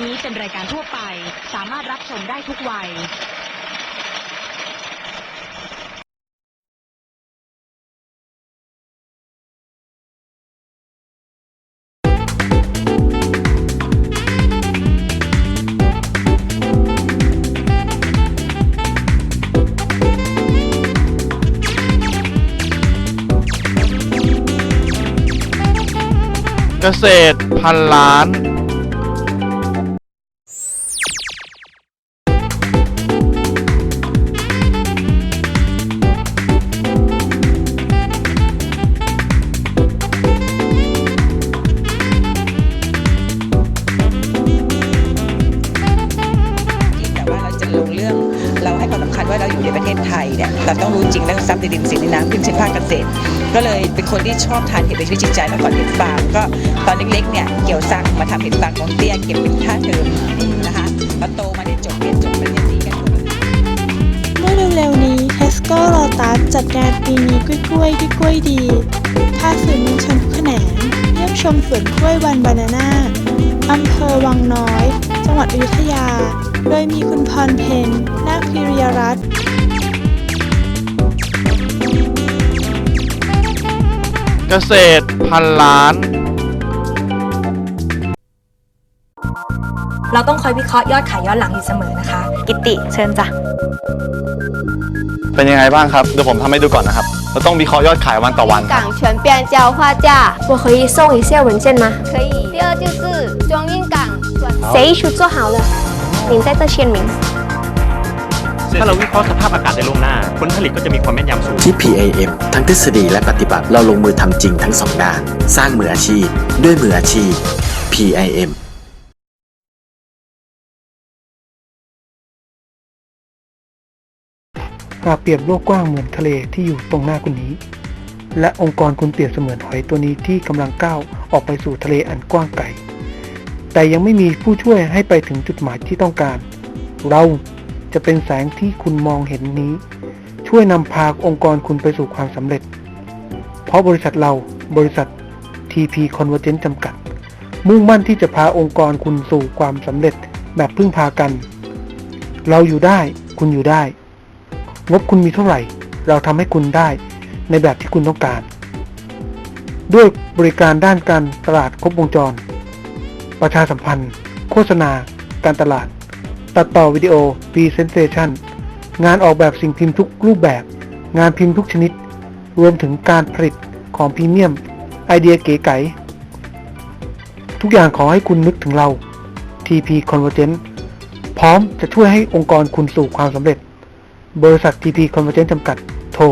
นี้เป็นรายการทั่วไป สามารถรับชมได้ทุกวัยเกษตรพันล้าน น้ำขึ้นเช่นภาคเกษตร ก็เลยเป็นคนที่ชอบทานเห็ดในชีวิตจิตใจมาก่อนเห็ดฟางก็ตอนเล็กๆเนี่ยเกี่ยวซักมาทำเห็ดฟางของเตี้ยเก็บเป็นค่าเทอมนะคะพอโตมาเนี่ยจบเรียนจบปริญญาตรีกันหมดเมื่อเร็วๆนี้ Tesco Lotus จัดงานปีนี้กล้วยกล้วยกล้วยดีพาสื่อมวลชนทุกแขนงเยี่ยมชมสวนกล้วยวันบานาน่าอำเภอวังน้อย จังหวัดอยุธยา โดยมีคุณพรเพนนาคพิริยรัตน์ เกษตรพันล้าน เราต้องคอยวิเคราะห์ยอดขายย้อนหลังอยู่เสมอนะคะ กิติเชิญจ้ะ เป็นยังไงบ้างครับ เดี๋ยวผมทำให้ดูก่อนนะครับ เราต้องวิเคราะห์ยอดขายวันต่อวันครับ 港全变交划价我可以送一下文件吗？可以。第二就是中印港转协议书做好了，您在这签名。 ถ้าเราวิเคราะห์สภาพอากาศในล่วงหน้า ผลผลิตก็จะมีความแม่นยำสูง ที่ PAM ทั้งทฤษฎีและปฏิบัติเราลงมือทำจริงทั้งสองด้าน สร้างมืออาชีพ ด้วยมืออาชีพ PIM หากเปรียบโลกกว้างเหมือนทะเลที่อยู่ตรงหน้าคุณนี้ และองค์กรคุณเปรียบเสมือนหอยตัวนี้ที่กำลังก้าวออกไปสู่ทะเลอันกว้างไกลแต่ยังไม่มีผู้ช่วยให้ไปถึงจุดหมายที่ต้องการ เรา จะเป็นแสงที่คุณมองเห็นนี้ ช่วยนำพาองค์กรคุณไปสู่ความสำเร็จ เพราะบริษัทเราบริษัท TP Convergence จำกัด มุ่งมั่นที่จะพาองค์กรคุณสู่ความสำเร็จแบบพึ่งพากัน เราอยู่ได้คุณอยู่ได้ งบคุณมีเท่าไหร่ เราทำให้คุณได้ในแบบที่คุณต้องการ ด้วยบริการด้านการตลาดครบวงจร ประชาสัมพันธ์ โฆษณา การตลาด ตัดต่อวิดีโอ Presentation งานออกแบบสิ่งพิมพ์ทุกรูปแบบ งานพิมพ์ทุกชนิด รวมถึงการผลิตของพรีเมียม ไอเดียเก๋ไก๋ทุกอย่างขอให้คุณนึกถึงเรา TP Convergence พร้อมจะช่วยให้องค์กรคุณสู่ความสำเร็จ บริษัท TP Convergence จำกัด โทร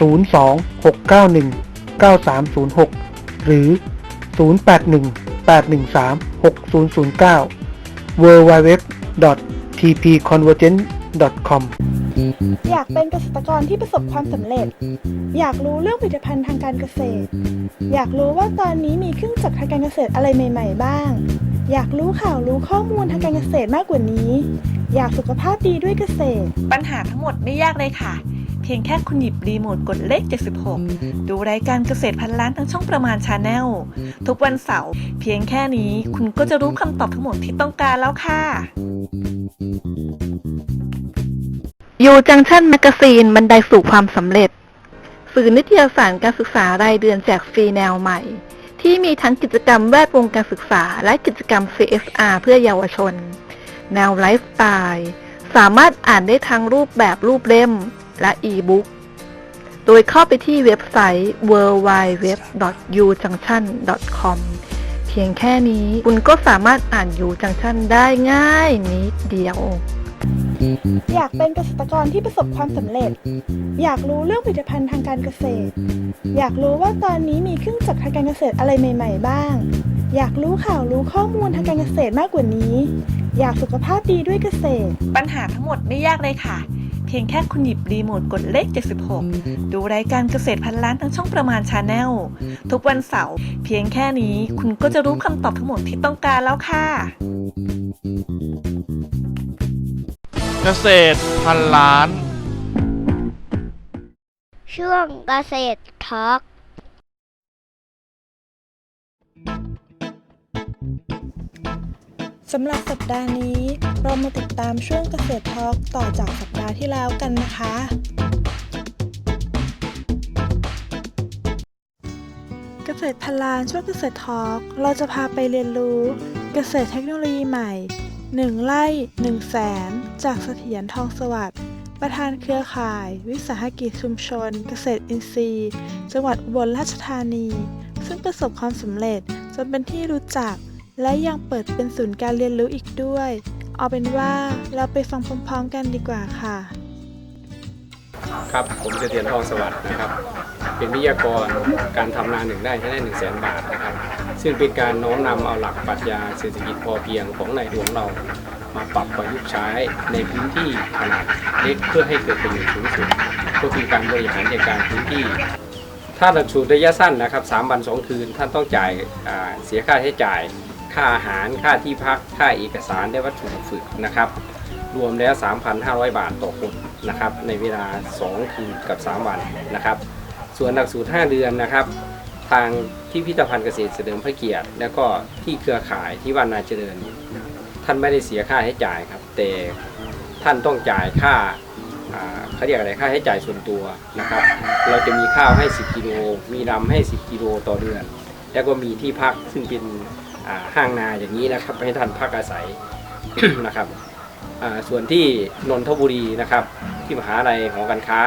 026919306 หรือ 0818136009 www.tpconvergence.com อยากเป็นเกษตรกรที่ประสบความสำเร็จ อยากรู้เรื่องผลิตภัณฑ์ทางการเกษตร อยากรู้ว่าตอนนี้มีเครื่องจักรทางการเกษตรอะไรใหม่ ๆ บ้าง อยากรู้ข่าวรู้ข้อมูลทางการเกษตรมากกว่านี้ อยากสุขภาพดีด้วยเกษตร ปัญหาทั้งหมดไม่ยากเลยค่ะ เพียงแค่คุณหยิบรีโมทกดเลข 76 ดูรายการเกษตรพันล้านทั้งช่องประมาณชาแนลทุกวันเสาร์เพียงแค่นี้คุณก็จะรู้คำตอบทั้งหมดที่ต้องการแล้วค่ะ ยูจังชั่นแมกซีนบันไดสู่ความสำเร็จ สื่อนิตยสารการศึกษารายเดือนแจกฟรีแนวใหม่ ที่มีทั้งกิจกรรมแวดวงการศึกษา และกิจกรรม CSR เพื่อเยาวชน แนวไลฟ์สไตล์สามารถอ่านได้ทั้งรูปแบบรูปเล่มและอีบุ๊กโดยเข้าไปที่เว็บไซต์ www.ujunction.com เพียงแค่นี้คุณก็สามารถอ่านยูจังชั่นได้ง่ายนิดเดียว อยากเป็นเกษตรกรที่ประสบความสำเร็จ อยากรู้เรื่องผลิตภัณฑ์ทางการเกษตร อยากรู้ว่าตอนนี้มีเครื่องจักรทางการเกษตรอะไรใหม่ ๆ บ้าง อยากรู้ข่าวรู้ข้อมูลทางการเกษตรมากกว่านี้ อยากสุขภาพดีด้วยเกษตร ปัญหาทั้งหมดไม่ยากเลยค่ะ เพียงแค่คุณหยิบรีโมทกดเลข 76 ดูรายการเกษตรพันล้านทั้งช่องประมาณชาแนลทุกวันเสาร์เพียงแค่นี้คุณก็จะรู้คำตอบทั้งหมดที่ต้องการแล้วค่ะ เกษตรพันล้าน ช่วงเกษตรทอล์กสสำหรับสัปดาห์นี้ เรามาติดตามช่วงเกษตรทอล์กต่อจากสัปดาห์ที่แล้วกันนะคะ เกษตรพันล้านช่วงเกษตรทอล์กเราจะพาไปเรียนรู้เกษตรเทคโนโลยีใหม่ 1 ไร่1แสนจากเสถียรทองสวัสดิ์ประธานเครือข่าย วิสาหกิจชุมชน เกษตรอินทรีย์ จังหวัดอุบลราชธานี ซึ่งประสบความสำเร็จจนเป็นที่รู้จัก และยังเปิดเป็นศูนย์การเรียนรู้อีกด้วย เอาเป็นว่าเราไปฟังพร้อมๆกันดีกว่าค่ะ ครับ ผมเสถียรทองสวัสดิ์นะครับ เป็นวิทยากรการทำนาหนึ่งได้ให้ได้หนึ่งแสนบาทนะครับ ซึ่งเป็นการน้อมนำเอาหลักปรัชญาเศรษฐกิจพอเพียงของในหลวงเรามาปรับประยุกต์ใช้ในพื้นที่ขนาดเล็กเพื่อให้เกิดประโยชน์สูงสุดก็คือการบริหารจัดการพื้นที่ ถ้าหลักสูตรระยะสั้นนะครับสามวันสองคืนท่านต้องจ่ายาเสียค่าใช้จ่าย ค่าอาหารค่าที่พัก ค่าเอกสารและวัตถุฝึกนะครับ รวมแล้ว 3,500 บาทต่อคนนะครับในเวลา 2 คืนกับ 3 วันนะครับ ส่วนหลักสูตร 5 เดือนนะครับ ทางที่พิพิธภัณฑ์เกษตรเสริมพระเกียรติ แล้วก็ที่เครือข่ายที่วันนาเจริญ ท่านไม่ได้เสียค่าใช้จ่ายครับ แต่ท่านต้องจ่ายค่าเขาเรียกอะไรค่าใช้จ่ายส่วนตัวนะครับ เราจะมีข้าวให้ 10 กิโล มีรำให้ 10 กิโลต่อเดือน แล้วก็มีที่พักซึ่งเป็นห้างนาอย่างนี้นะครับ ให้ท่านพักอาศัยนะครับส่วนที่นนทบุรีนะครับ ที่มหาลัยของการค้า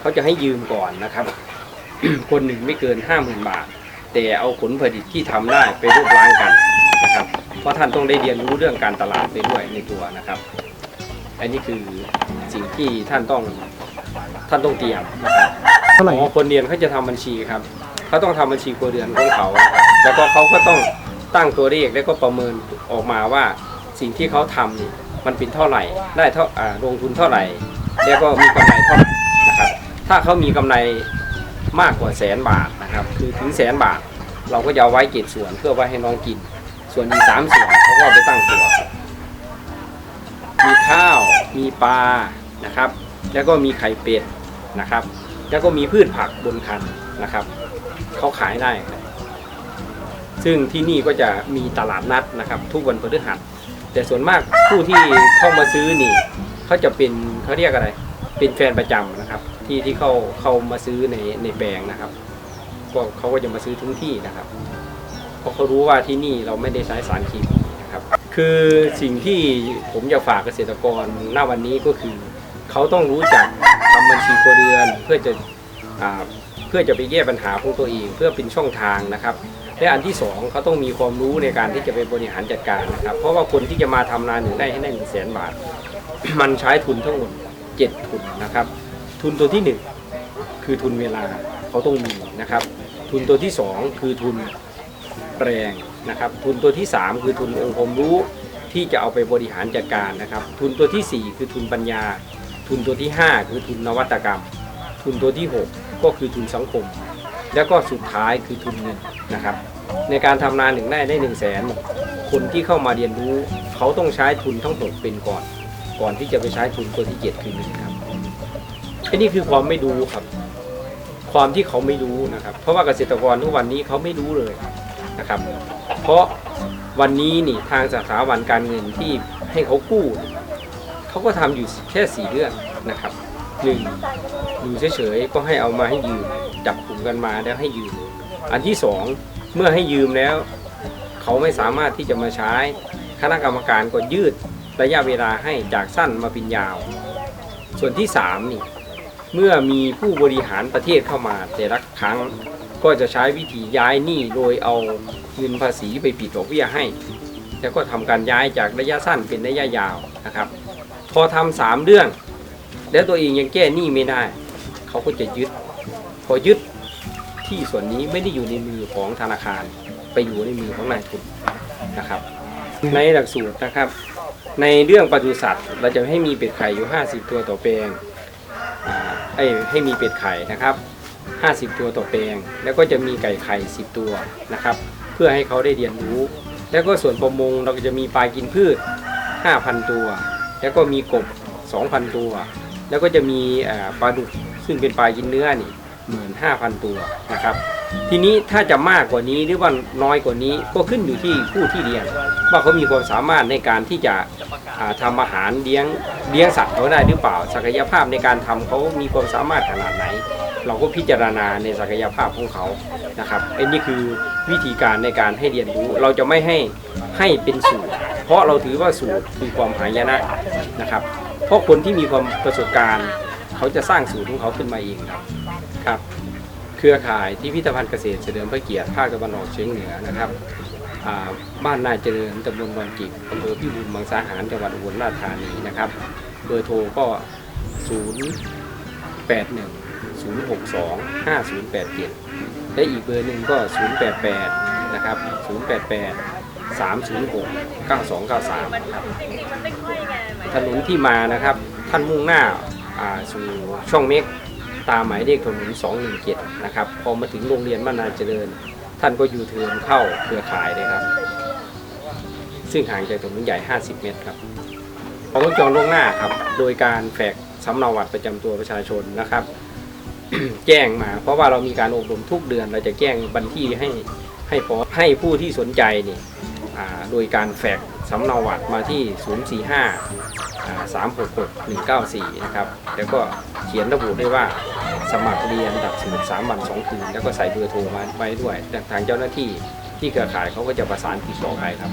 เขาจะให้ยืมก่อนนะครับ คนหนึ่งไม่เกิน50,000บาท แต่เอาผลผลิตที่ทำได้ไปรวบล้างกันนะครับ เพราะท่านต้องได้เรียนรู้เรื่องการตลาดไปด้วยในตัวนะครับ อันนี้คือสิ่งที่ท่านต้องท่านต้องเตรียมนะครับเท่าไหร่อ๋อคนเรียนเขาจะทำบัญชีครับเขาต้องทำบัญชีครัวเรือนของเขานะครับแล้วก็เขาก็ต้องตั้งตัวเลขแล้วก็ประเมินออกมาว่าสิ่งที่เขาทำนี่มันเป็นเท่าไหร่ ได้เท่าอ่าลงทุนเท่าไหร่ แล้วก็มีกำไรเท่าไหร่นะครับ ถ้าเขามีกำไร มากกว่าแสนบาทนะครับ คือถึงแสนบาท เราก็จะเอาไว้เจ็ดส่วนเพื่อไว้ให้น้องกิน ส่วนอีกสามส่วนเขาก็ไปตั้งตัว มีข้าว มีปลานะครับ แล้วก็มีไข่เป็ดนะครับ แล้วก็มีพืชผักบนคันนะครับเขาขายได้ ซึ่งที่นี่ก็จะมีตลาดนัดนะครับ ทุกวันพฤหัสแต่ส่วนมากผู้ที่เข้ามาซื้อนี่เขาจะเป็นเขาเรียกอะไร เป็นแฟนประจำนะครับ ที่ที่เขาเขามาซื้อในในแปลงนะครับก็เขาก็จะมาซื้อทุกที่นะครับเพราะเขารู้ว่าที่นี่เราไม่ได้ใช้สารเคมีนะครับ คือสิ่งที่ผมอยากฝากเกษตรกรหน้าวันนี้ก็คือ เขาต้องรู้จักทำบัญชีครัวเรือนเพื่อจะอ่าเพื่อจะไปแก้ปัญหาของตัวเอง เพื่อเป็นช่องทางนะครับและอันที่สองเขาต้องมีความรู้ในการที่จะไปบริหารจัดการนะครับ เพราะว่าคนที่จะมาทำนาหนึ่งได้ให้ได้หนึ่งแสนบาท มันใช้ทุนทั้งหมดเจ็ดทุนนะครับ ทุนตัวที่หนึ่งคือทุนเวลาเขาต้องมีนะครับ ทุนตัวที่สองคือทุนแปลงนะครับ ทุนตัวที่สามคือทุนองค์ความรู้ที่จะเอาไปบริหารจัดการนะครับ ทุนตัวที่สี่คือทุนปัญญา ทุนตัวที่ห้าคือทุนนวัตกรรม ทุนตัวที่หกก็คือทุนสังคม แล้วก็สุดท้ายคือทุนเงินนะครับ ในการทำนาหนึ่งได้ได้หนึ่งแสนคนที่เข้ามาเรียนรู้ เขาต้องใช้ทุนทั้งหมดเป็นก่อน ก่อนที่จะไปใช้ทุนตัวที่เจ็ดคือเงินครับ อันนี้คือความไม่รู้ครับ ความที่เขาไม่รู้นะครับ เพราะว่าเกษตรกรทุกวันนี้เขาไม่รู้เลยนะครับ เพราะวันนี้นี่ทางสถาบันการเงินที่ให้เขากู้ เขาก็ทำอยู่แค่สี่เรื่องนะครับหนึ่งอยู่เฉยๆก็ให้เอามาให้ยืมจับกลุ่มกันมาแล้วให้ยืม อันที่สองเมื่อให้ยืมแล้ว เขาไม่สามารถที่จะมาใช้คณะกรรมการก็ยืดระยะเวลาให้จากสั้นมาเป็นยาว ส่วนที่สามนี่ เมื่อมีผู้บริหารประเทศเข้ามา แต่ละครั้งก็จะใช้วิธีย้ายหนี้โดยเอาเงินภาษีไปปิดดอกเบี้ยให้ แล้วก็ทำการย้ายจากระยะสั้นเป็นระยะยาวนะครับ พอทำสามเรื่อง แล้วตัวเองยังแก้หนี้ไม่ได้ เขาก็จะยึด พอยึดที่ส่วนนี้ไม่ได้อยู่ในมือของธนาคาร ไปอยู่ในมือของนายทุนนะครับ ในหลักสูตรนะครับ ในเรื่องปศุสัตว์เราจะให้มีเป็ดไข่อยู่ 50 ตัวต่อแปลง ให้ให้มีเป็ดไข่นะครับ 50 ตัวต่อแปลง แล้วก็จะมีไก่ไข่ 10 ตัวนะครับ เพื่อให้เขาได้เรียนรู้ แล้วก็ส่วนประมงเราก็จะมีปลากินพืช 5,000 ตัว แล้วก็มีกบ 2,000 ตัว แล้วก็จะมีปลาดุกซึ่งเป็นปลากินเนื้อนี่15,000ตัวนะครับ ทีนี้ถ้าจะมากกว่านี้หรือว่าน้อยกว่านี้ก็ขึ้นอยู่ที่ผู้ที่เลี้ยงว่าเขามีความสามารถในการที่จะอ่าทำอาหารเลี้ยงเลี้ยงสัตว์เขาได้หรือเปล่า ศักยภาพในการทำเขามีความสามารถขนาดไหน เราก็พิจารณาในศักยภาพของเขานะครับไอ้นี่คือวิธีการในการให้เรียนรู้ เราจะไม่ให้ให้เป็นสูตร เพราะเราถือว่าสูตรคือความหายนะนะครับ เพราะคนที่มีความประสบการณ์ เขาจะสร้างสูตรของเขาขึ้นมาเองครับครับ เครือข่ายที่พิพิธภัณฑ์เกษตรเฉลิมพระเกียรติภาคตะวันออกเฉียงเหนือนะครับอ่าบ้านนายเจริญตำบลดอนจิกอำเภอพิบูลมังสาหารจังหวัดอุบลราชธานีนะครับเบอร์โทรก็ 0 8 1 0 6 2 5 0 8 7 และอีกเบอร์หนึ่งก็ 088 นะครับ 088 306 9293นะครับถนนที่มานะครับ ท่านมุ่งหน้าอ่าสู่ช่องเมก ตามหมายเลขถนน217นะครับพอมาถึงโรงเรียนบ้านนาเจริญ ท่านก็ยูเทิร์นเข้าเครือข่ายเลยครับ ซึ่งห่างจากถนนใหญ่ 50 เมตรครับเราต้องจองล่วงหน้าครับ โดยการแฝกสำเนาบัตรประจำตัวประชาชนนะครับ แจ้งมา เพราะว่าเรามีการอบรมทุกเดือนเราจะแจ้งบันที่ให้ให้พอให้ผู้ที่สนใจนี่โดยการแฝก สำเนาบัตรมาที่ 045 366 194 นะครับ แล้วก็เขียนระบุได้ว่าสมัครเรียนดับสูตร3วัน2คืน แล้วก็ใส่เบอร์โทรมาไว้ด้วย ทางเจ้าหน้าที่ที่เครือข่ายเขาก็จะประสานติดต่อไปครับ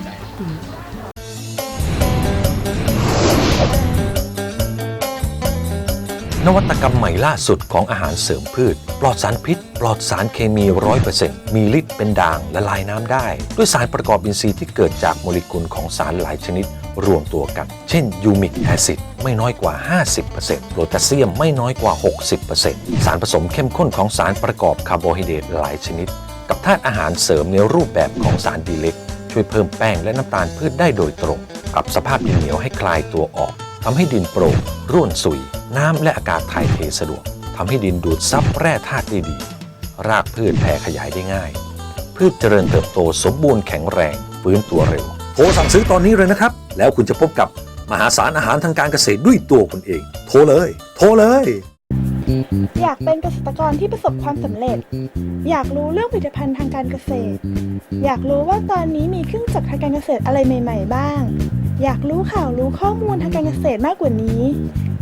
นวัตกรรมใหม่ล่าสุดของอาหารเสริมพืช ปลอดสารพิษ ปลอดสารเคมี 100%มีฤทธิ์เป็นด่างละลายน้ำได้ ด้วยสารประกอบอินทรีย์ที่เกิดจากโมเลกุลของสารหลายชนิดรวมตัวกัน เช่นยูมิกแอซิดไม่น้อยกว่า 50%โพแทสเซียมไม่น้อยกว่า 60%สารผสมเข้มข้นของสารประกอบคาร์โบไฮเดรตหลายชนิด กับธาตุอาหารเสริมในรูปแบบของสารดีเล็ก ช่วยเพิ่มแป้งและน้ำตาลพืชได้โดยตรง ปรับสภาพดินเหนียวให้คลายตัวออก ทำให้ดินโปร่งร่วนสุย น้ำและอากาศถ่ายเทสะดวกทำให้ดินดูดซับแร่ธาตุได้ดี รากพืชแผ่ขยายได้ง่าย พืชเจริญเติบโตสมบูรณ์แข็งแรงฟื้นตัวเร็วโทรสั่งซื้อตอนนี้เลยนะครับ แล้วคุณจะพบกับมหาศาลอาหารทางการเกษตรด้วยตัวคุณเอง โทรเลย โทรเลย อยากเป็นเกษตรกรที่ประสบความสำเร็จ อยากรู้เรื่องผลิตภัณฑ์ทางการเกษตร อยากรู้ว่าตอนนี้มีเครื่องจักรทางการเกษตรอะไรใหม่ ๆ บ้าง อยากรู้ข่าวรู้ข้อมูลทางการเกษตรมากกว่านี้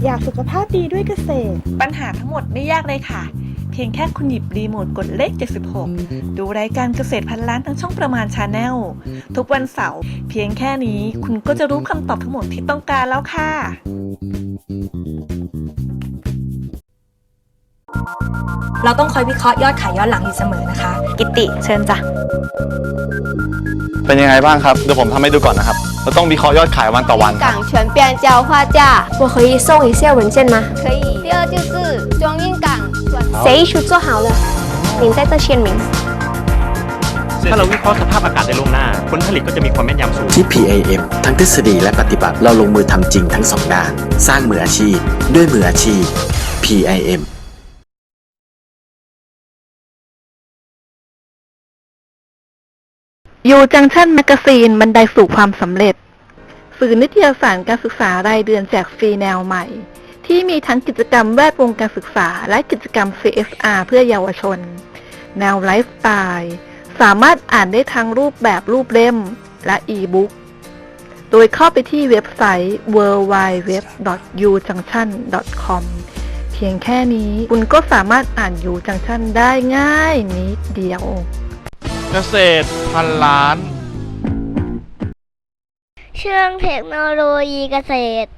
อยากสุขภาพดีด้วยเกษตร ปัญหาทั้งหมดไม่ยากเลยค่ะ เพียงแค่คุณหยิบรีโมทกดเลข 76 ดูรายการเกษตรพันล้านทางช่องประมาณชาแนลทุกวันเสาร์เพียงแค่นี้คุณก็จะรู้คำตอบทั้งหมดที่ต้องการแล้วค่ะ เราต้องคอยวิเคราะห์ยอดขายย้อนหลังอยู่เสมอนะคะ กิติเชิญจ้ะเป็นยังไงบ้างครับเดี๋ยวผมทำให้ดูก่อนนะครับ เราต้องวิเคราะห์ยอดขายวันต่อวันครับ 港全编交画价我可以送一下文件吗可以。第二就是中英港转谁一书做好了您在这签名 ถ้าเราวิเคราะห์สภาพอากาศได้ล่วงหน้า ผลผลิตก็จะมีความแม่นยำสูง ที่ PAM ทั้งทฤษฎีและปฏิบัติเราลงมือทำจริงทั้งสองด้าน สร้างมืออาชีพ ด้วยมืออาชีพ PIM ยูจังชั่นแมกกาซีนบันไดสู่ความสำเร็จ สื่อนิตยสารการศึกษารายเดือนแจกฟรีแนวใหม่ ที่มีทั้งกิจกรรมแวดวงการศึกษา และกิจกรรม CSR เพื่อเยาวชน แนวไลฟ์สไตล์สามารถอ่านได้ทั้งรูปแบบรูปเล่มและอีบุ๊กโดยเข้าไปที่เว็บไซต์ www.ujunction.com เพียงแค่นี้คุณก็สามารถอ่านยูจังชั่นได้ง่ายนิดเดียว เกษตรพันล้าน เชื่องเทคโนโลยีเกษตร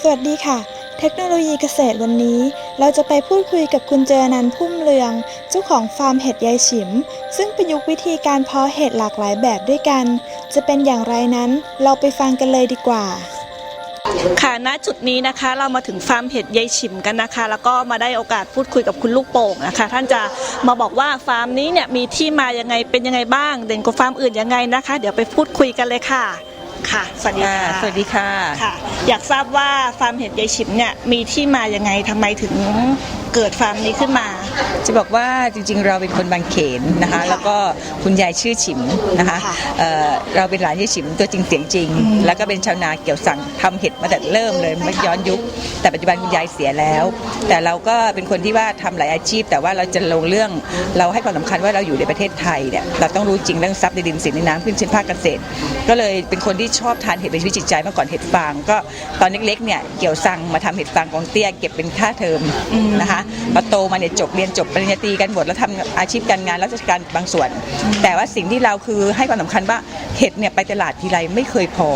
สวัสดีค่ะ เทคโนโลยีเกษตรวันนี้ เราจะไปพูดคุยกับคุณเจอนันท์พุ่มเรือง เจ้าของฟาร์มเห็ดยายฉิม ซึ่งประยุกต์วิธีการเพาะเห็ดหลากหลายแบบด้วยกัน จะเป็นอย่างไรนั้น เราไปฟังกันเลยดีกว่า ค่ะ ณ จุดนี้นะคะ เรามาถึงฟาร์มเห็ดยายฉิมกันนะคะ แล้วก็มาได้โอกาสพูดคุยกับคุณลูกโป่งนะคะ ท่านจะมาบอกว่าฟาร์มนี้เนี่ยมีที่มายังไง เป็นยังไงบ้าง เด่นกว่าฟาร์มอื่นยังไงนะคะ เดี๋ยวไปพูดคุยกันเลยค่ะ ค่ะ สวัสดีค่ะ สวัสดีค่ะ ค่ะ อยากทราบว่าฟาร์มเห็ดยายฉิมเนี่ยมีที่มายังไงทำไมถึง เกิดฟาร์มนี้ขึ้นมา จะบอกว่าจริงๆ เราเป็นคนบางเขนนะคะ แล้วก็คุณยายชื่อฉิมนะคะเอ่อเราเป็นหลานยายฉิมตัวจริงเสียงจริง แล้วก็เป็นชาวนาเกี่ยวสั่งทำเห็ดมาแต่เริ่มเลยไม่ย้อนยุค แต่ปัจจุบันคุณยายเสียแล้ว แต่เราก็เป็นคนที่ว่าทำหลายอาชีพ แต่ว่าเราจะลงเรื่องเราให้ความสำคัญว่าเราอยู่ในประเทศไทยเนี่ยเราต้องรู้จริงเรื่องทรัพย์ในดินสินในน้ำขึ้นเช่นภาคเกษตร ก็เลยเป็นคนที่ชอบทานเห็ดเป็นชีวิตจิตใจเมื่อก่อนเห็ดฟางก็ตอนเล็กๆเนี่ยเกี่ยวสั่งมาทำเห็ดฟางกองเตี้ยเก็บเป็นค่าเทอมนะคะพอโตมาเนี่ยจบเรียนจบปริญญาตรีกันหมดแล้วทำอาชีพการงานราชการบางส่วน แต่ว่าสิ่งที่เราคือให้ความสำคัญว่าเห็ดเนี่ยไปตลาดทีไรไม่เคยพอ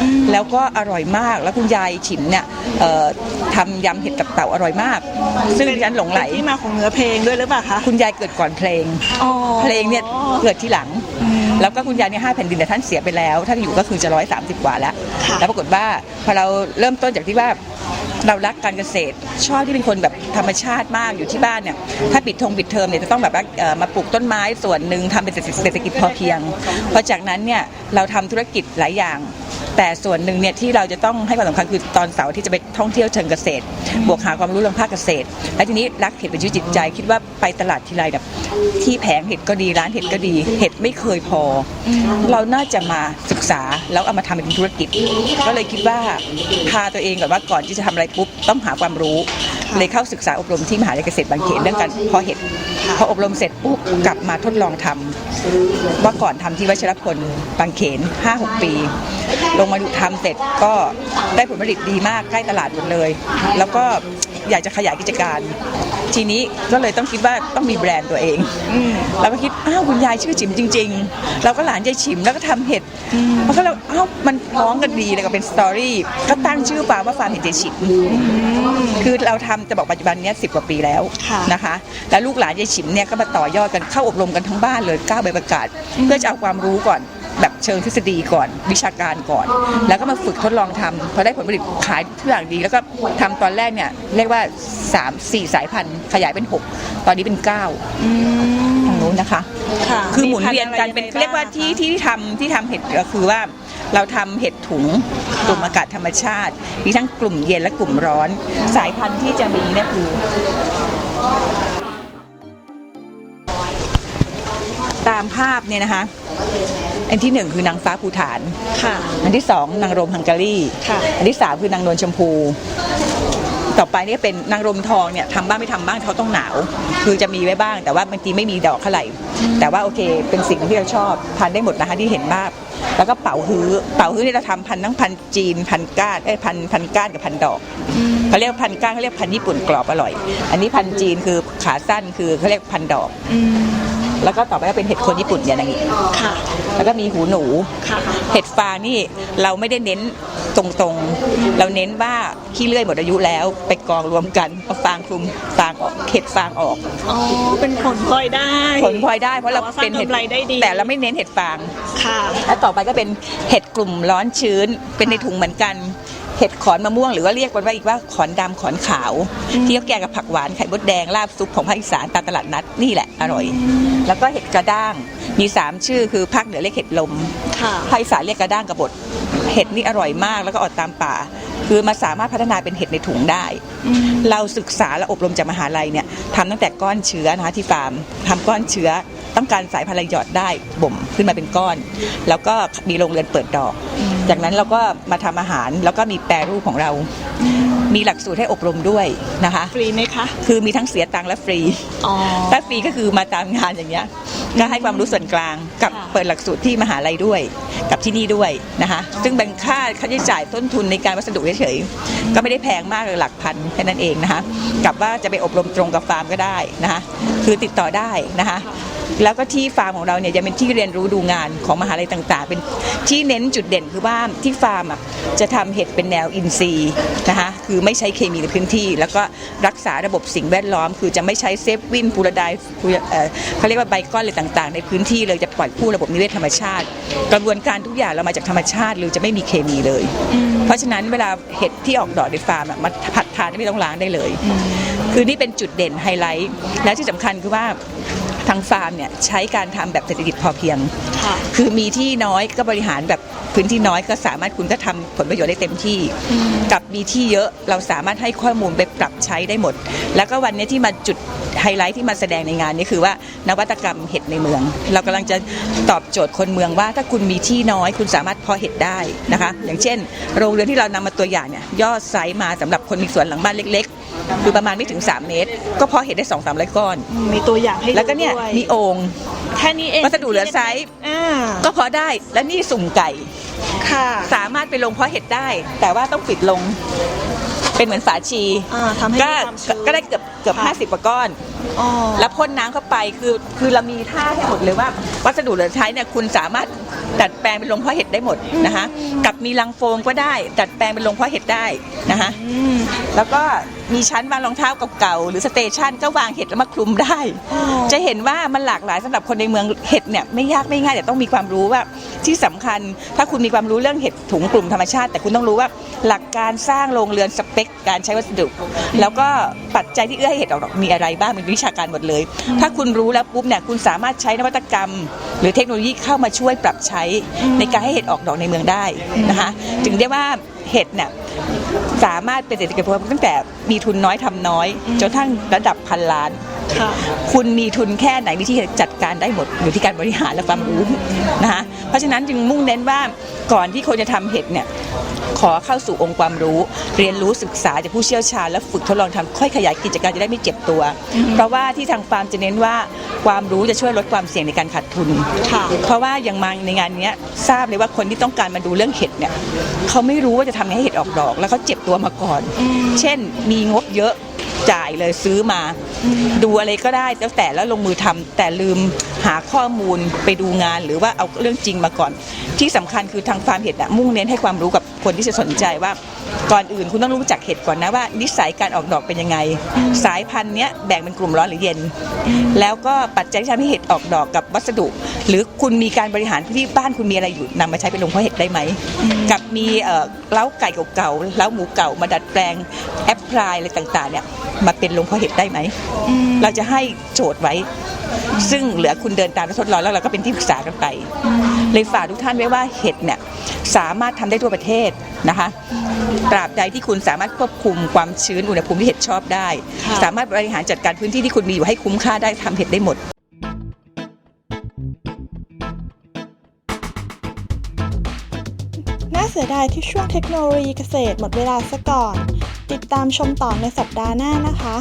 อแล้วก็อร่อยมากแล้วคุณยายฉิมเนี่ยเอ่อทำยำเห็ดกับเต่าอร่อยมาก ซึ่งดิฉันหลงไหลเป็นที่มาของเนื้อเพลงด้วยหรือเปล่าคะ คุณยายเกิดก่อนเพลง อ๋อ เพลงเนี่ยเกิดทีหลัง แล้วก็คุณยายเนี่ยห้าแผ่นดินแต่ท่านเสียไปแล้ว ท่านอยู่ก็คือจะร้อยสามสิบกว่าแล้วแล้วปรากฏว่าพอเราเริ่มต้นจากที่ว่า เรารักการเกษตร ชอบที่เป็นคนแบบธรรมชาติมากอยู่ที่บ้านเนี่ยถ้าปิดทงปิดเทอมเนี่ยจะต้องแบบว่าเอ่อมาปลูกต้นไม้ส่วนหนึ่งทำเป็นเศรษฐกิจพอเพียงพอจากนั้นเนี่ยเราทำธุรกิจหลายอย่าง แต่ส่วนหนึ่งเนี่ยที่เราจะต้องให้ความสำคัญคือตอนเสาร์ที่จะไปท่องเที่ยวเชิงเกษตร บวกหาความรู้เรื่องภาคเกษตร และทีนี้รักเห็ดเป็นชีวิตจิตใจ คิดว่าไปตลาดทีไรแบบที่แผงเห็ดก็ดีร้านเห็ดก็ดี เห็ดไม่เคยพออเราน่าจะมาศึกษาแล้วเอามาทำเป็นธุรกิจ ก็เลยคิดว่าพาตัวเองก่อนว่าก่อนที่จะทำอะไรปุ๊บต้องหาความรู้ เลยเข้าศึกษาอบรมที่มหาวิทยาลัยเกษตรบางเขนเรื่องการเพาะเห็ดพออบรมเสร็จปุ๊บกลับมาทดลองทำว่าก่อนทำที่วัชรพลบางเขน 5-6 ปี ลงมาดูทำเสร็จก็ได้ผลผลิตดีมากใกล้ตลาดหมดเลย แล้วก็อยากจะขยายกิจการ ทีนี้ก็เลยต้องคิดว่าต้องมีแบรนด์ตัวเองเราก็คิดอ้าวคุณยายชื่อจิ๋มจริง ๆ เราก็หลานยายฉิมแล้วก็ทำเห็ดแล้วก็เราอ้าวมันพ้องกันดีเลยก็เป็นสตอรี่ก็ตั้งชื่อฟาร์มว่าฟาร์มเห็ดยายฉิมคือเราทำจะบอกปัจจุบันเนี้สิบกว่าปีแล้วนะคะ แล้วลูกหลานยายฉิมเนี่ยก็มาต่อยอดกันเข้าอบรมกันทั้งบ้านเลยก้าวใบประกาศ เพื่อจะเอาความรู้ก่อน แบบเชิงทฤษฎีก่อนวิชาการก่อน แล้วก็มาฝึกทดลองทำพอได้ผลผลิตขายทุกอย่างดี แล้วก็ทำตอนแรกเนี่ยเรียกว่า 3 4 สายพันธุ์ขยายเป็น 6 ตอนนี้เป็น 9 ทางนู้นนะคะ ค่ะคือหมุนเวียนกันเป็นมีพันธุ์อะไรเรียกว่าที่ที่ทำที่ทำเห็ดก็คือว่าเราทำเห็ดถุงกลุ่มอากาศธรรมชาติ มีทั้งกลุ่มเย็นและกลุ่มร้อน สายพันธุ์ที่จะมีเนี่ยคือ ตามภาพเนี่ยนะคะ อันที่หนึ่งคือนางฟ้าภูฐาน ค่ะ อันที่สองนางรมฮังการีค่ะ อันที่สามคือนางนวลชมพู ต่อไปเนี่ยเป็นนางรมทองเนี่ยทำบ้างไม่ทำบ้างเขาต้องหนาว คือจะมีไว้บ้าง แต่ว่าบางทีไม่มีดอกเท่าไหร่ แต่ว่าโอเค เป็นสิ่งที่เราชอบทานได้หมดนะคะที่เห็นมากแล้วก็เป๋าฮื้อ เป๋าฮื้อนี่เราทำพันธุ์ทั้งพันธุ์จีนพันธุ์ก้านเอ้ยพันธุ์พันธุ์ก้านกับพันธุ์ดอกเขาเรียกพันธุ์ก้านเขาเรียกพันธุ์ญี่ปุ่นกรอบอร่อย อันนี้พันธุ์จีนคือขาสั้นคือเขาเรียกพันธุ์ดอก แล้วก็ต่อไปก็เป็นเห็ดคนญี่ปุ่นอย่างนี้ค่ะ แล้วก็มีหูหนูค่ะเห็ดฟางนี่เราไม่ได้เน้นตรงๆ เราเน้นว่าขี้เลื่อยหมดอายุแล้วไปกองรวมกันเอาฟางคลุมฟางออกเห็ดฟางออก อ๋อ เป็นผลพลอยได้ ผลพลอยได้เพราะเราแต่ว่าสร้างเป็นเห็ดกำไรได้ดีแต่เราไม่เน้นเห็ดฟาง ค่ะ แล้วต่อไปก็เป็นเห็ดกลุ่มร้อนชื้น เป็นในถุงเหมือนกัน เห็ดขอนมะม่วงหรือว่าเรียกกันว่าอีกว่าขอนดำขอนขาว ที่เขาแกงกับผักหวานไข่มดแดงลาบซุปของภาคอีสานตามตลาดนัดนี่แหละอร่อย แล้วก็เห็ดกระด้างมี 3 ชื่อคือภาคเหนือเรียกเห็ดลมค่ะภาคอีสานเรียกกระด้างกระบดเห็ดนี่อร่อยมากแล้วก็ออกตามป่า คือมาสามารถพัฒนาเป็นเห็ดในถุงได้ เราศึกษาและอบรมจากมหาลัยเนี่ยทำตั้งแต่ก้อนเชื้อนะคะที่ฟาร์มทำก้อนเชื้อต้องการสายพันธุ์อะไรหยอดได้บ่มขึ้นมาเป็นก้อน แล้วก็มีโรงเรือนเปิดดอก จากนั้นเราก็มาทำอาหารแล้วก็มีแปรรูปของเรา มีหลักสูตรให้อบรมด้วยนะคะ ฟรีไหมคะ คือมีทั้งเสียตังค์และฟรี อ๋อ ถ้าฟรีก็คือมาตามงานอย่างเงี้ยก็ให้ความรู้ส่วนกลางกับค่ะ เปิดหลักสูตรที่มหาลัยด้วย กับที่นี่ด้วยนะคะ ซึ่งเป็นค่าค่าใช้จ่ายต้นทุนในการวัสดุเฉยๆก็ไม่ได้แพงมากเลยหลักพันแค่นั้นเองนะคะ กับว่าจะไปอบรมตรงกับฟาร์มก็ได้นะคะ คือติดต่อได้นะคะ แล้วก็ที่ฟาร์มของเราเนี่ยจะเป็นที่เรียนรู้ดูงานของมหาลัยต่าง ๆ เป็นที่เน้นจุดเด่นคือว่าที่ฟาร์มอะจะทำเห็ดเป็นแนวอินทรีย์นะคะคือไม่ใช้เคมีในพื้นที่ แล้วก็รักษาระบบสิ่งแวดล้อม คือจะไม่ใช้เซฟวินฟูรไดฟ์เอ่อเขาเรียกว่าไบคอนอะไรต่างๆ ในพื้นที่เลยจะปล่อยคู่ระบบนิเวศธรรมชาติ กระบวนการทุกอย่างเรามาจากธรรมชาติหรือจะไม่มีเคมีเลย เพราะฉะนั้นเวลาเห็ดที่ออกดอกในฟาร์มอะมาผัดทานไม่ต้องล้างได้เลย คือนี่เป็นจุดเด่นไฮไลท์และที่สำคัญคือว่า ทางฟาร์มเนี่ยใช้การทำแบบเศรษฐกิจพอเพียงค่ะคือมีที่น้อยก็บริหารแบบพื้นที่น้อยก็สามารถคุณก็ทำผลประโยชน์ได้เต็มที่ กับมีที่เยอะเราสามารถให้ข้อมูลไปปรับใช้ได้หมด แล้วก็วันนี้ที่มาจุดไฮไลท์ที่มาแสดงในงานนี้คือว่านวัตกรรมเห็ดในเมือง เรากำลังจะตอบโจทย์คนเมืองว่าถ้าคุณมีที่น้อย คุณสามารถเพาะเห็ดได้นะคะ อย่างเช่น โรงเรือนที่เรานำมาตัวอย่างเนี่ยย่อไซส์มาสำหรับคนมีสวนหลังบ้านเล็ก ๆคือประมาณไม่ถึง 3 เมตร ก็เพาะเห็ดได้2 3 0 0ก้อน มีตัวอย่างให้ดูแล้วก็เนี่ยด้วยมีโอ่งแค่นี้เองวัสดุเหลือไซส์อ่าก็เพาะได้และนี่สุ่มไก่ ค่ะสามารถไปลงเพาะเห็ดได้ แต่ว่าต้องปิดลง เป็นเหมือนฝาชีอ่าทำให้ก็มีความชื้น ก็ได้เกือบเกือบค่ะ ห้าสิบกว่าก้อน อ๋อแล้วพ่นน้ำเข้าไปคือคือเรามีท่าให้หมดเลยว่า วัสดุเหลือใช้เนี่ยคุณสามารถดัดแปลงเป็นโรงเพาะเห็ดได้หมดนะคะกับมีรังโฟมก็ได้ ดัดแปลงเป็นโรงเพาะเห็ดได้นะคะแล้วก็ มีชั้นวางรองเท้าเก่าๆหรือสเตชันก็วางเห็ดแล้วมาคลุมได้ จะเห็นว่ามันหลากหลายสำหรับคนในเมืองเห็ดเนี่ยไม่ยากไม่ง่ายแต่ต้องมีความรู้ว่าที่สำคัญ ถ้าคุณมีความรู้เรื่องเห็ดถุงกลุ่มธรรมชาติ แต่คุณต้องรู้ว่าหลักการสร้างโรงเรือนสเปค การใช้วัสดุ แล้วก็ปัจจัยที่เอื้อให้เห็ดออกดอกมีอะไรบ้างเป็นวิชาการหมดเลย ถ้าคุณรู้แล้วปุ๊บเนี่ยคุณสามารถใช้นวัตกรรม หรือเทคโนโลยีเข้ามาช่วยปรับใช้ในการให้เห็ดออกดอกในเมืองได้นะคะจึงได้ว่าเห็ดเนี่ย สามารถเป็นเศรษฐกิจพอเพียงตั้งแต่มีทุนน้อยทำน้อย จนทั้งระดับพันล้าน คุณมีทุนแค่ไหนวิธีจัดการได้หมดอยู่ที่การบริหารและความรู้นะคะเพราะฉะนั้นจึงมุ่งเน้นว่าก่อนที่คนจะทำเห็ดเนี่ยขอเข้าสู่องค์ความรู้ เรียนรู้ศึกษาจากผู้เชี่ยวชาญและฝึกทดลองทำค่อยขยายกิจการจะได้ไม่เจ็บตัว เพราะว่าที่ทางฟาร์มจะเน้นว่าความรู้จะช่วยลดความเสี่ยงในการขาดทุน เพราะว่าอย่างมาในงานเนี้ยทราบเลยว่าคนที่ต้องการมาดูเรื่องเห็ดเนี่ยเขาไม่รู้ว่าจะทำให้เห็ดออกดอก แล้วเขาเจ็บตัวมาก่อน เช่น มีงบเยอะ จ่ายเลยซื้อมา ดูอะไรก็ได้แล้วแต่แล้วลงมือทำแต่ลืมหาข้อมูลไปดูงานหรือว่าเอาเรื่องจริงมาก่อน ที่สำคัญคือทางฟาร์มเห็ดอะมุ่งเน้นให้ความรู้กับคนที่จะสนใจว่าก่อนอื่นคุณต้องรู้จักเห็ดก่อนนะว่า นิสัยการออกดอกเป็นยังไง สายพันธุ์เนี้ยแบ่งเป็นกลุ่มร้อนหรือเย็น แล้วก็ปัจจัยที่ทำให้เห็ดออกดอกกับวัสดุ หรือคุณมีการบริหารที่บ้านคุณมีอะไรอยู่นำมาใช้เป็นโรงเพาะเห็ดได้ไหม กับมีเอ่อเล้าไก่เก่าๆเล้าหมูเก่ามาดัดแปลงแอปพลายอะไรต่างๆเนี่ยมาเป็นโรงเพาะเห็ดได้ไหม เราจะให้โจทย์ไว้ ซึ่งเหลือคุณเดินตามและทดลองแล้วเราก็เป็นที่ปรึกษากันไป เลยฝากทุกท่านไว้ว่าเห็ดเนี่ยสามารถทำได้ทั่วประเทศนะคะ ตราบใดที่คุณสามารถควบคุมความชื้นอุณหภูมิที่เห็ดชอบได้ค่ะสามารถบริหารจัดการพื้นที่ที่คุณมีอยู่ให้คุ้มค่าได้ทำเห็ดได้หมดน่าเสียดายที่ช่วงเทคโนโลยีเกษตรหมดเวลาซะก่อน ติดตามชมต่อในสัปดาห์หน้านะคะ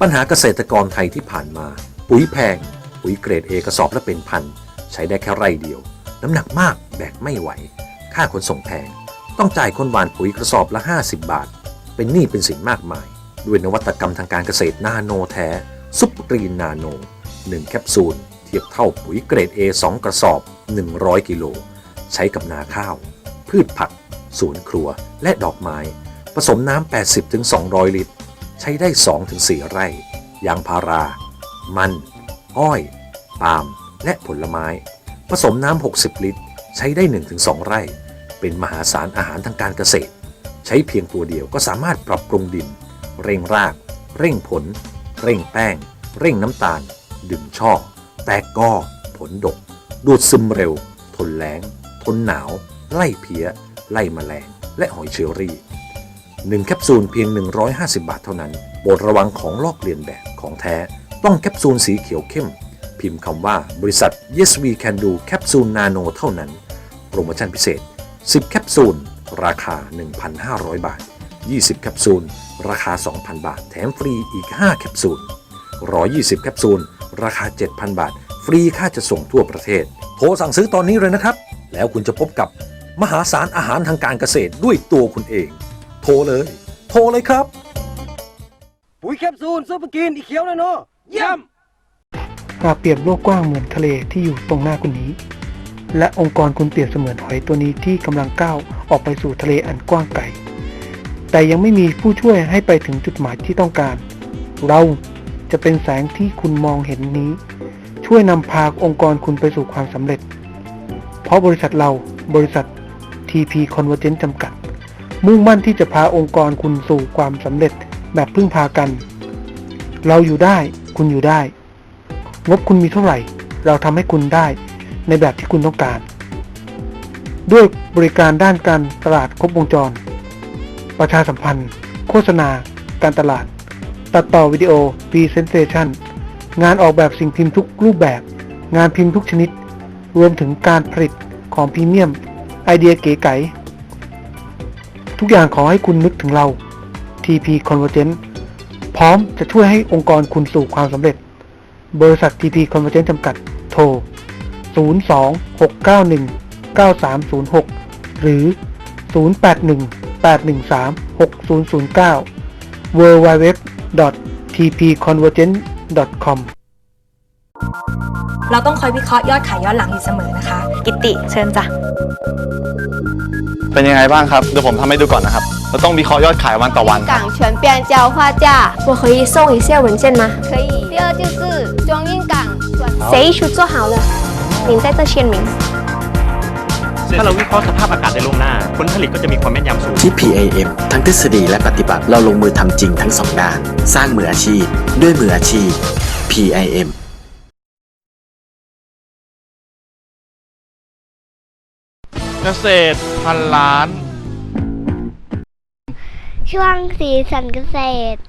ปัญหาเกษตรกรไทยที่ผ่านมา ปุ๋ยแพง ปุ๋ยเกรดเอกระสอบละเป็นพัน ใช้ได้แค่ไร่เดียว น้ำหนักมากแบกไม่ไหว ค่าขนส่งแพง ต้องจ่ายคนหวานปุ๋ยกระสอบละ 50 บาท เป็นหนี้เป็นสินมากมาย ด้วยนวัตกรรมทางการเกษตรนาโนแท้ ซุปกรีนนาโน 1 แคปซูล ทียบเท่าปุ๋ยเกรด A 2 กระสอบ 100 กิโล ใช้กับนาข้าว พืชผัก สวนครัว และดอกไม้ ผสมน้ำ 80-200 ลิตร ใช้ได้ 2-4 ไร่ ยางพารา มัน อ้อย ปาล์ม และผลไม้ ผสมน้ำ 60 ลิตร ใช้ได้ 1-2 ไร่ เป็นมหาศาลอาหารทางการเกษตร ใช้เพียงตัวเดียวก็สามารถปรับปรุงดิน เร่งราก เร่งผล เร่งแป้ง เร่งน้ำตาล ดึงช่อ แตกกอผลดก ดูดซึมเร็ว ทนแล้งทนหนาว ไล่เพี้ย ไล่แมลง และหอยเชอรี่1แคปซูลเพียง 150 บาทเท่านั้นโปรดระวังของลอกเลียนแบบของแท้ ต้องแคปซูลสีเขียวเข้ม พิมพ์คำว่าบริษัท Yes We Can Do แคปซูลนาโนเท่านั้น โปรโมชั่นพิเศษ 10 แคปซูล ราคา 1,500 บาท 20 แคปซูล ราคา 2,000 บาท แถมฟรีอีก 5 แคปซูล 120 แคปซูล ราคา 7,000 บาท ฟรีค่าจะส่งทั่วประเทศ โทรสั่งซื้อตอนนี้เลยนะครับ แล้วคุณจะพบกับมหาศาลอาหารทางการเกษตรด้วยตัวคุณเอง โทรเลย โทรเลยครับ ปุ๋ยแคปซูลซุปเปอร์กินอีเขียวเลยเนาะเยี่ยมหากเปรียบโลกกว้างเหมือนทะเลที่อยู่ตรงหน้าคุณนี้ และองค์กรคุณเปรียบเสมือนหอยตัวนี้ที่กำลังก้าวออกไปสู่ทะเลอันกว้างไกลแต่ยังไม่มีผู้ช่วยให้ไปถึงจุดหมายที่ต้องการ เรา จะเป็นแสงที่คุณมองเห็นนี้ ช่วยนำพาองค์กรคุณไปสู่ความสำเร็จ เพราะบริษัทเราบริษัท TP Convergence จำกัด มุ่งมั่นที่จะพาองค์กรคุณสู่ความสำเร็จแบบพึ่งพากัน เราอยู่ได้คุณอยู่ได้ งบคุณมีเท่าไหร่ เราทำให้คุณได้ในแบบที่คุณต้องการ ด้วยบริการด้านการตลาดครบวงจร ประชาสัมพันธ์ โฆษณา การตลาด ตัดต่อวิดีโอ Presentation งานออกแบบสิ่งพิมพ์ทุกรูปแบบ งานพิมพ์ทุกชนิด รวมถึงการผลิตของพรีเมียม ไอเดียเก๋ไก๋ทุกอย่างขอให้คุณนึกถึงเรา TP Convergent พร้อมจะช่วยให้องค์กรคุณสู่ความสำเร็จ บริษัท TP Convergent จำกัด โทร 026919306 หรือ 0818136009 www.tpconvergent.com เราต้องคอยวิเคราะห์ยอดขายย้อนหลังอยู่เสมอนะคะ กิติเชิญจ้ะ เป็นยังไงบ้างครับ เดี๋ยวผมทำให้ดูก่อนนะครับ เราต้องวิเคราะห์ยอดขายวันต่อวันครับ 港全编交画价我可以送一些文件吗？可以。第二就是中印港转谁一做好了，您在这签名。 ถ้าเราวิเคราะห์สภาพอากาศในล่วงหน้า ผลผลิตก็จะมีความแม่นยำสูง ที่ PAM ทั้งทฤษฎีและปฏิบัติเราลงมือทำจริงทั้งสองด้าน สร้างมืออาชีพ ด้วยมืออาชีพ PIM เกษตรพันล้าน ช่วงสีสันเกษตร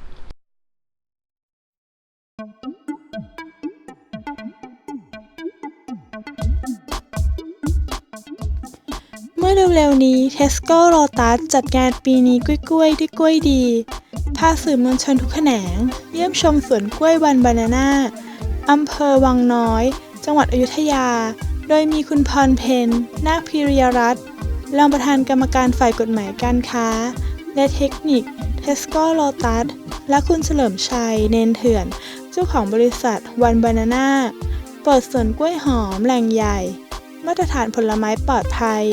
เมื่อเร็วๆนี้ Tesco Lotus จัดงานปีนี้กล้วยๆด้วยกล้วยดี พาสื่อมวลชนทุกแขนง เยี่ยมชมสวนกล้วยวันบานาน่าอำเภอวังน้อย จังหวัดอยุธยา โดยมีคุณพรเพนนาคพิริยรัตน์รองประธานกรรมการฝ่ายกฎหมายการค้า และเทคนิค Tesco Lotus และคุณเฉลิมชัย เนนเถื่อน เจ้าของบริษัทวันบานาน่าเปิดสวนกล้วยหอมแหล่งใหญ่ มาตรฐานผลไม้ปลอดภัย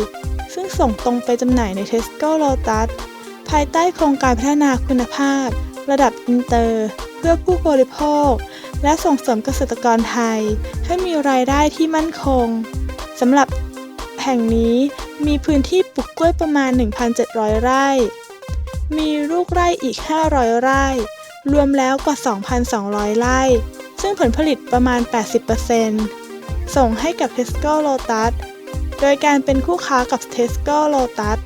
ส่งตรงไปจำหน่ายใน Tesco Lotus ภายใต้โครงการพัฒนาคุณภาพ ระดับอินเตอร์ เพื่อผู้บริโภค และส่งเสริมเกษตรกรไทย ให้มีรายได้ที่มั่นคงสำหรับแห่งนี้มีพื้นที่ปลูกกล้วยประมาณ 1,700 ไร่ มีลูกไร่อีก 500 ไร่ รวมแล้วกว่า 2,200 ไร่ ซึ่งผลผลิตประมาณ 80%ส่งให้กับ Tesco Lotus ดยการเป็นคู่ค้ากับ Tesco Lotus